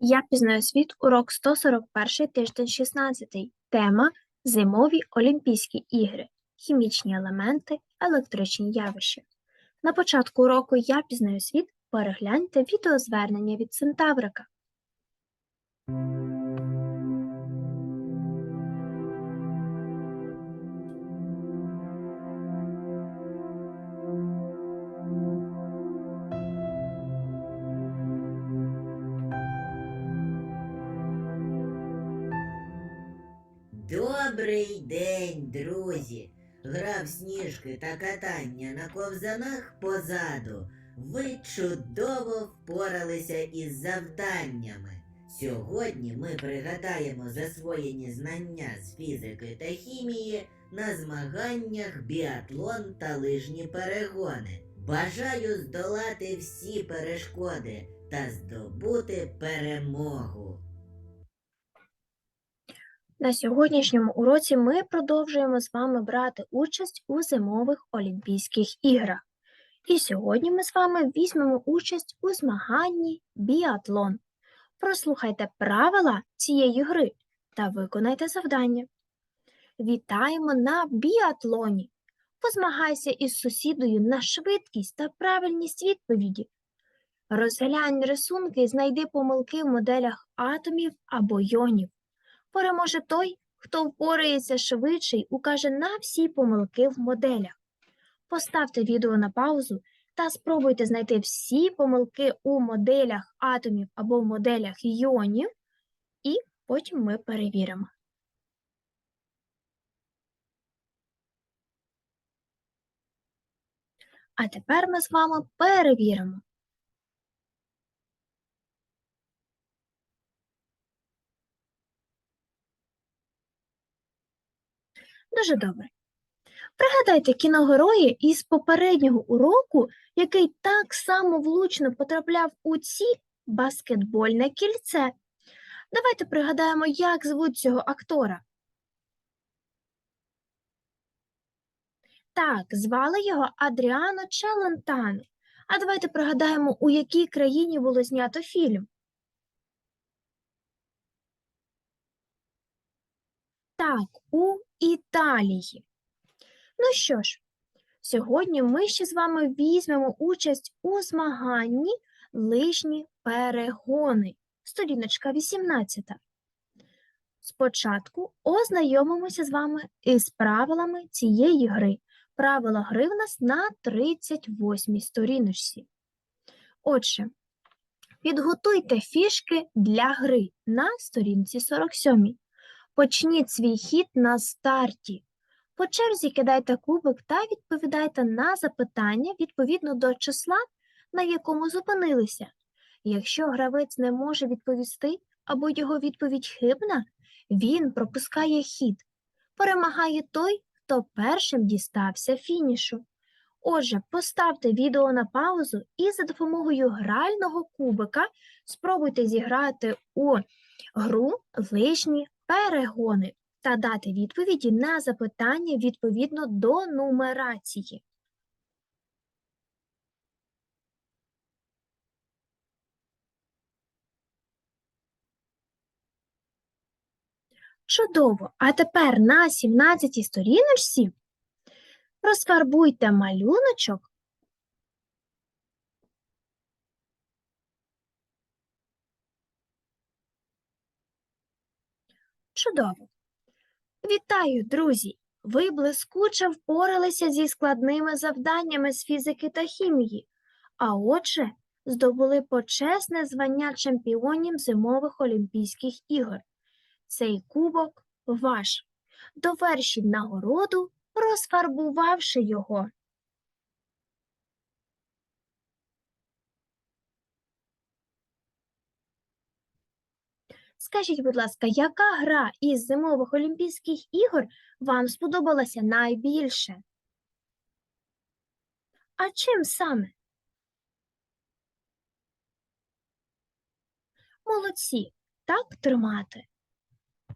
Я пізнаю світ, урок 141, тиждень 16. Тема Зимові Олімпійські ігри, хімічні елементи, електричні явища. На початку уроку Я пізнаю світ перегляньте відеозвернення від Центаврика. Добрий день, друзі! Гра в сніжки та катання на ковзанах позаду. Ви чудово впоралися із завданнями. Сьогодні ми пригадаємо засвоєні знання з фізики та хімії на змаганнях біатлон та лижні перегони. Бажаю здолати всі перешкоди та здобути перемогу. На сьогоднішньому уроці ми продовжуємо з вами брати участь у зимових Олімпійських іграх. І сьогодні ми з вами візьмемо участь у змаганні біатлон. Прослухайте правила цієї гри та виконайте завдання. Вітаємо на біатлоні. Позмагайся із сусідою на швидкість та правильність відповіді. Розглянь рисунки і знайди помилки в моделях атомів або йонів. Переможе той, хто впорається швидше й укаже на всі помилки в моделях. Поставте відео на паузу та спробуйте знайти всі помилки у моделях атомів або в моделях іонів, і потім ми перевіримо. А тепер ми з вами перевіримо. Дуже добре. Пригадайте кіногерої із попереднього уроку, який так само влучно потрапляв у ці баскетбольне кільце. Давайте пригадаємо, як звуть цього актора. Так, звали його Адріано Челентано. А давайте пригадаємо, у якій країні було знято фільм. Так, у Італії. Ну що ж, сьогодні ми ще з вами візьмемо участь у змаганні лижні перегони. Сторіночка 18. Спочатку ознайомимося з вами із правилами цієї гри. Правила гри в нас на 38 сторіночці. Отже, підготуйте фішки для гри на сторінці 47. Почніть свій хід на старті. По черзі кидайте кубик та відповідайте на запитання відповідно до числа, на якому зупинилися. Якщо гравець не може відповісти або його відповідь хибна, він пропускає хід. Перемагає той, хто першим дістався фінішу. Отже, поставте відео на паузу і за допомогою грального кубика спробуйте зіграти у гру лижні перегони та дати відповіді на запитання відповідно до нумерації. Чудово! А тепер на 17 сторіночці розфарбуйте малюночок Чудово! Вітаю, друзі! Ви блискуче впоралися зі складними завданнями з фізики та хімії, а отже, здобули почесне звання чемпіонів зимових Олімпійських ігор. Цей кубок ваш. Довершіть нагороду, розфарбувавши його. Скажіть, будь ласка, яка гра із зимових Олімпійських ігор вам сподобалася найбільше? А чим саме? Молодці, так тримати.